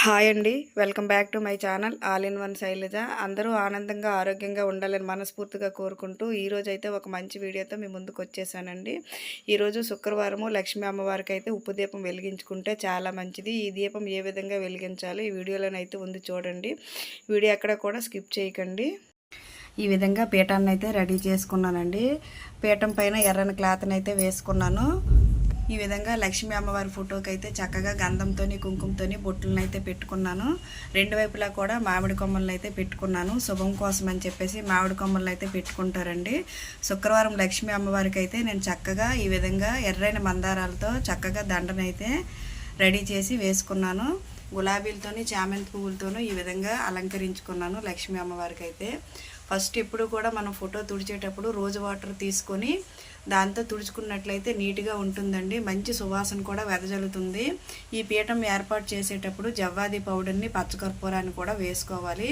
Hi అండి. Welcome back to my channel all in one Shailaja. అందరూ ఆనందంగా ఆరోగ్యంగా ఉండాలని మనస్ఫూర్తిగా కోరుకుంటూ ఈరోజు అయితే ఒక మంచి వీడియోతో మీ ముందుకు వచ్చేసానండి. ఈరోజు శుక్రవారము లక్ష్మీ అమ్మవారికి అయితే ఉప్పు దీపం వెలిగించుకుంటే చాలా మంచిది. ఈ దీపం ఏ విధంగా వెలిగించాలి ఈ వీడియోలోనైతే ఉంది చూడండి. వీడియో ఎక్కడ కూడా స్కిప్ చేయకండి. ఈ విధంగా పీఠాన్ని అయితే రెడీ చేసుకున్నానండి. పీఠం పైన ఎర్రని క్లాత్ని అయితే వేసుకున్నాను. ఈ విధంగా లక్ష్మీ అమ్మవారి ఫోటోకి అయితే చక్కగా గంధంతోని కుంకుమతోని బొట్టులను అయితే పెట్టుకున్నాను. రెండు వైపులా కూడా మామిడి కొమ్మలను అయితే పెట్టుకున్నాను. శుభం కోసం అని చెప్పేసి మామిడి కొమ్మలను అయితే పెట్టుకుంటారండి. శుక్రవారం లక్ష్మీ అమ్మవారికి అయితే నేను చక్కగా ఈ విధంగా ఎర్రైన మందారాలతో చక్కగా దండనైతే రెడీ చేసి వేసుకున్నాను. గులాబీలతోని చామంతి పువ్వులతోనూ ఈ విధంగా అలంకరించుకున్నాను లక్ష్మీ అమ్మవారికి అయితే ఫస్ట్ ఎప్పుడు కూడా మనం ఫోటో తుడిచేటప్పుడు రోజు వాటర్ తీసుకొని దాంతో తుడుచుకున్నట్లయితే నీట్గా ఉంటుందండి. మంచి సువాసన కూడా వెదజల్లుతుంది. ఈ పీఠం ఏర్పాటు చేసేటప్పుడు జవ్వాది పౌడర్ని పచ్చకర్పూరాన్ని కూడా వేసుకోవాలి.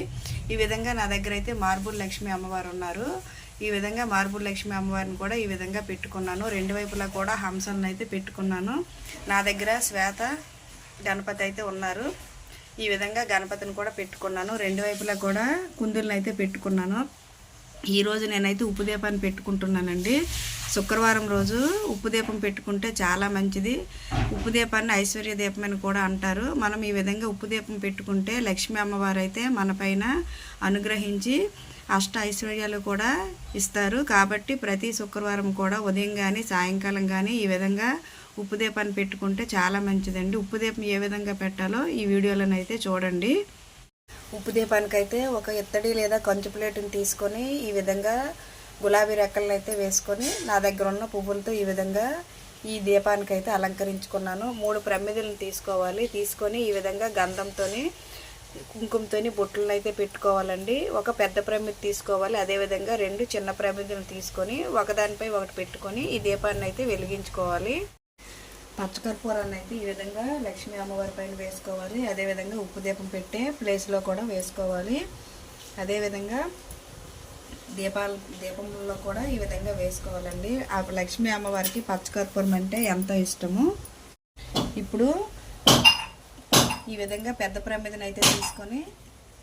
ఈ విధంగా నా దగ్గర అయితే మార్బుల్ లక్ష్మి అమ్మవారు ఉన్నారు. ఈ విధంగా మార్బుల్ లక్ష్మి అమ్మవారిని కూడా ఈ విధంగా పెట్టుకున్నాను. రెండు వైపులా కూడా హంసలను అయితే పెట్టుకున్నాను. నా దగ్గర శ్వేత గణపతి అయితే ఉన్నారు. ఈ విధంగా గణపతిని కూడా పెట్టుకున్నాను. రెండు వైపులా కూడా కుందులను అయితే పెట్టుకున్నాను ఈరోజు నేనైతే ఉప్పు దీపాన్ని పెట్టుకుంటున్నానండి. శుక్రవారం రోజు ఉప్పు దీపం పెట్టుకుంటే చాలా మంచిది. ఉప్పు దీపాన్ని ఐశ్వర్య దీపం అని కూడా అంటారు. మనం ఈ విధంగా ఉప్పు దీపం పెట్టుకుంటే లక్ష్మీ అమ్మవారు అయితే మనపైన అనుగ్రహించి అష్ట ఐశ్వర్యాలు కూడా ఇస్తారు. కాబట్టి ప్రతి శుక్రవారం కూడా ఉదయం కానీ సాయంకాలం కానీ ఈ విధంగా ఉప్పు దీపాన్ని పెట్టుకుంటే చాలా మంచిదండి. ఉప్పు దీపం ఏ విధంగా పెట్టాలో ఈ వీడియోలోనైతే చూడండి. ఉప్పు దీపానికైతే ఒక ఇత్తడి లేదా కంచు ప్లేటుని తీసుకొని ఈ విధంగా గులాబీ రెక్కలను అయితే వేసుకొని నా దగ్గర ఉన్న పువ్వులతో ఈ విధంగా ఈ దీపానికి అయితే అలంకరించుకున్నాను. మూడు ప్రమిదలను తీసుకోవాలి. తీసుకొని ఈ విధంగా గంధంతో కుంకుమతోని బొట్టులను అయితే పెట్టుకోవాలండి. ఒక పెద్ద ప్రమిద తీసుకోవాలి. అదేవిధంగా రెండు చిన్న ప్రమిదలు తీసుకొని ఒకదానిపై ఒకటి పెట్టుకొని ఈ దీపాన్ని అయితే వెలిగించుకోవాలి. పచ్చకర్పూరాన్ని అయితే ఈ విధంగా లక్ష్మీ అమ్మవారి పైన వేసుకోవాలి. అదేవిధంగా ఉప్పు దీపం పెట్టే ప్లేస్లో కూడా వేసుకోవాలి. అదేవిధంగా దీపాల దీపంలో కూడా ఈ విధంగా వేసుకోవాలండి. ఆ లక్ష్మీ అమ్మవారికి పచ్చకర్పూరం అంటే ఎంతో ఇష్టము. ఇప్పుడు ఈ విధంగా పెద్ద ప్రమిదని అయితే తీసుకొని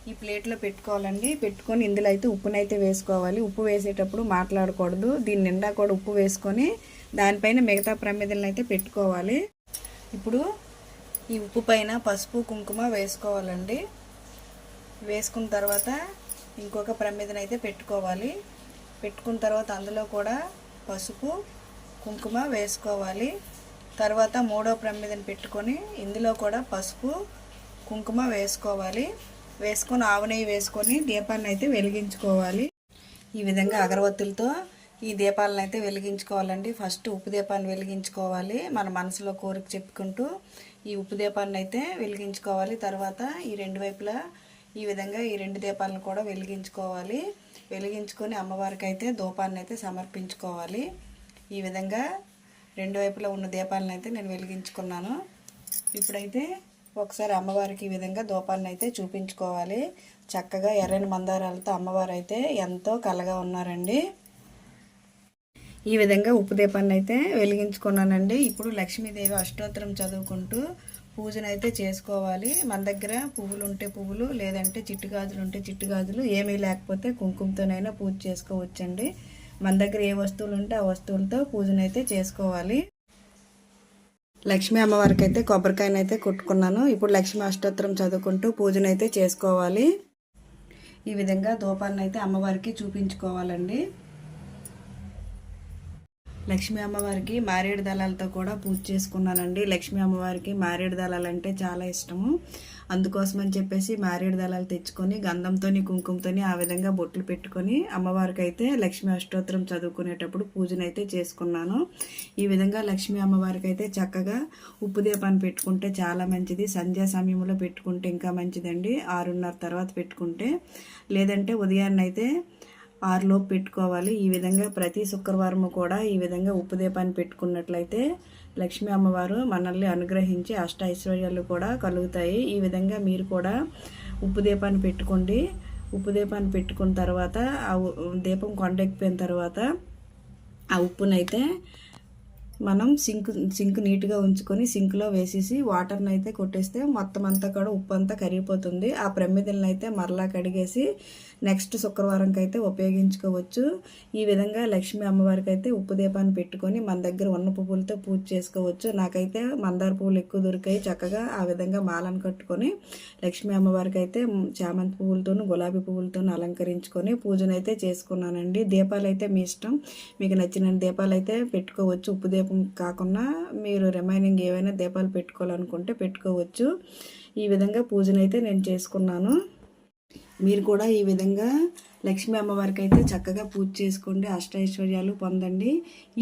ఈ ప్లేట్లో పెట్టుకోవాలండి. పెట్టుకొని ఇందులో అయితే ఉప్పునైతే వేసుకోవాలి. ఉప్పు వేసేటప్పుడు మాట్లాడకూడదు. దీని నిండా కూడా ఉప్పు వేసుకొని దానిపైన మిగతా ప్రమిదలను అయితే పెట్టుకోవాలి. ఇప్పుడు ఈ ఉప్పు పైన పసుపు కుంకుమ వేసుకోవాలండి. వేసుకున్న తర్వాత ఇంకొక ప్రమిదన అయితే పెట్టుకోవాలి. పెట్టుకున్న తర్వాత అందులో కూడా పసుపు కుంకుమ వేసుకోవాలి. తర్వాత మూడో ప్రమిదని పెట్టుకొని ఇందులో కూడా పసుపు కుంకుమ వేసుకోవాలి. వేసుకొని ఆవు నెయ్యి వేసుకొని దీపాన్ని అయితే వెలిగించుకోవాలి. ఈ విధంగా అగరవత్తులతో ఈ దీపాలను అయితే వెలిగించుకోవాలండి. ఫస్ట్ ఉప్పు దీపాన్ని వెలిగించుకోవాలి. మన మనసులో కోరిక చెప్పుకుంటూ ఈ ఉప్పు దీపాన్ని అయితే వెలిగించుకోవాలి. తర్వాత ఈ రెండు వైపులా ఈ విధంగా ఈ రెండు దీపాలను కూడా వెలిగించుకోవాలి. వెలిగించుకొని అమ్మవారికి అయితే ధూపాన్ని అయితే సమర్పించుకోవాలి. ఈ విధంగా రెండు వైపులా ఉన్న దీపాలను అయితే నేను వెలిగించుకున్నాను. ఇప్పుడైతే ఒకసారి అమ్మవారికి ఈ విధంగా దూపాలను అయితే చూపించుకోవాలి. చక్కగా ఎర్రని మందారాలతో అమ్మవారు అయితే ఎంతో కలగా ఉన్నారండి. ఈ విధంగా ఉప్పు దీపాన్ని అయితే వెలిగించుకున్నానండి. ఇప్పుడు లక్ష్మీదేవి అష్టోత్తరం చదువుకుంటూ పూజను అయితే చేసుకోవాలి. మన దగ్గర పువ్వులు ఉంటే పువ్వులు లేదంటే చిట్టు గాజులు ఉంటే చిట్టు గాజులు ఏమీ లేకపోతే కుంకుమతోనైనా పూజ చేసుకోవచ్చండి. మన దగ్గర ఏ వస్తువులు ఉంటే ఆ వస్తువులతో పూజనైతే చేసుకోవాలి. లక్ష్మీ అమ్మవారికి అయితే కొబ్బరికాయనైతే కొట్టుకున్నాను. ఇప్పుడు లక్ష్మీ అష్టోత్తరం చదువుకుంటూ పూజనైతే చేసుకోవాలి. ఈ విధంగా ధూపాన్ని అయితే అమ్మవారికి చూపించుకోవాలండి. లక్ష్మీ అమ్మవారికి మారేడు దళాలతో కూడా పూజ చేసుకున్నానండి. లక్ష్మీ అమ్మవారికి మారేడు దళాలు అంటే చాలా ఇష్టము. అందుకోసం అని చెప్పేసి మారేడు దళాలు తెచ్చుకొని గంధంతోని కుంకుమతోని ఆ విధంగా బొట్లు పెట్టుకొని అమ్మవారికి అయితే లక్ష్మీ అష్టోత్తరం చదువుకునేటప్పుడు పూజనైతే చేసుకున్నాను. ఈ విధంగా లక్ష్మీ అమ్మవారికి అయితే చక్కగా ఉప్పు దీపాన్ని పెట్టుకుంటే చాలా మంచిది. సంధ్యా సమయంలో పెట్టుకుంటే ఇంకా మంచిదండి. ఆరున్నర తర్వాత పెట్టుకుంటే. లేదంటే ఉదయాన్నైతే ఆరులోపు పెట్టుకోవాలి. ఈ విధంగా ప్రతి శుక్రవారం కూడా ఈ విధంగా ఉప్పు దీపాన్ని పెట్టుకున్నట్లయితే లక్ష్మీ అమ్మవారు మనల్ని అనుగ్రహించి అష్ట ఐశ్వర్యాలు కూడా కలుగుతాయి. ఈ విధంగా మీరు కూడా ఉప్పు దీపాన్ని పెట్టుకోండి. ఉప్పు దీపాన్ని పెట్టుకున్న తర్వాత ఆ దీపం కొండెక్కిపోయిన తర్వాత ఆ ఉప్పునైతే మనం సింక్ సింక్ నీట్గా ఉంచుకొని సింక్లో వేసేసి వాటర్ని అయితే కొట్టేస్తే మొత్తం అంతా కూడా ఉప్పు అంతా కరిగిపోతుంది. ఆ ప్రమిదలను అయితే మరలా కడిగేసి నెక్స్ట్ శుక్రవారంకి అయితే ఉపయోగించుకోవచ్చు. ఈ విధంగా లక్ష్మీ అమ్మవారికి అయితే ఉప్పు దీపాన్ని పెట్టుకొని మన దగ్గర ఉన్న పువ్వులతో పూజ చేసుకోవచ్చు. నాకైతే మందార పువ్వులు ఎక్కువ దొరికాయి. చక్కగా ఆ విధంగా మాలను కట్టుకొని లక్ష్మీ అమ్మవారికి అయితే చామంతి పువ్వులతోనూ గులాబీ పువ్వులతోనూ అలంకరించుకొని పూజనైతే చేసుకున్నానండి. దీపాలు అయితే మీ ఇష్టం. మీకు నచ్చిన దీపాలు అయితే పెట్టుకోవచ్చు. ఉప్పు దీపం కాకుండా మీరు రిమైనింగ్ ఏవైనా దీపాలు పెట్టుకోవాలనుకుంటే పెట్టుకోవచ్చు. ఈ విధంగా పూజనైతే నేను చేసుకున్నాను. మీరు కూడా ఈ విధంగా లక్ష్మీ అమ్మవారికి అయితే చక్కగా పూజ చేసుకోండి అష్టైశ్వర్యాలు పొందండి.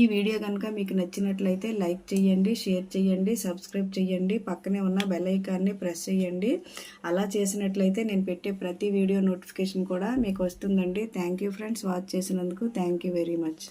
ఈ వీడియో కనుక మీకు నచ్చినట్లయితే లైక్ చేయండి షేర్ చేయండి సబ్స్క్రైబ్ చేయండి పక్కనే ఉన్న బెల్ ఐకాన్ని ప్రెస్ చేయండి. అలా చేసినట్లయితే నేను పెట్టే ప్రతి వీడియో నోటిఫికేషన్ కూడా మీకు వస్తుందండి. థ్యాంక్ యూ ఫ్రెండ్స్ వాచ్ చేసినందుకు థ్యాంక్ యూ వెరీ మచ్.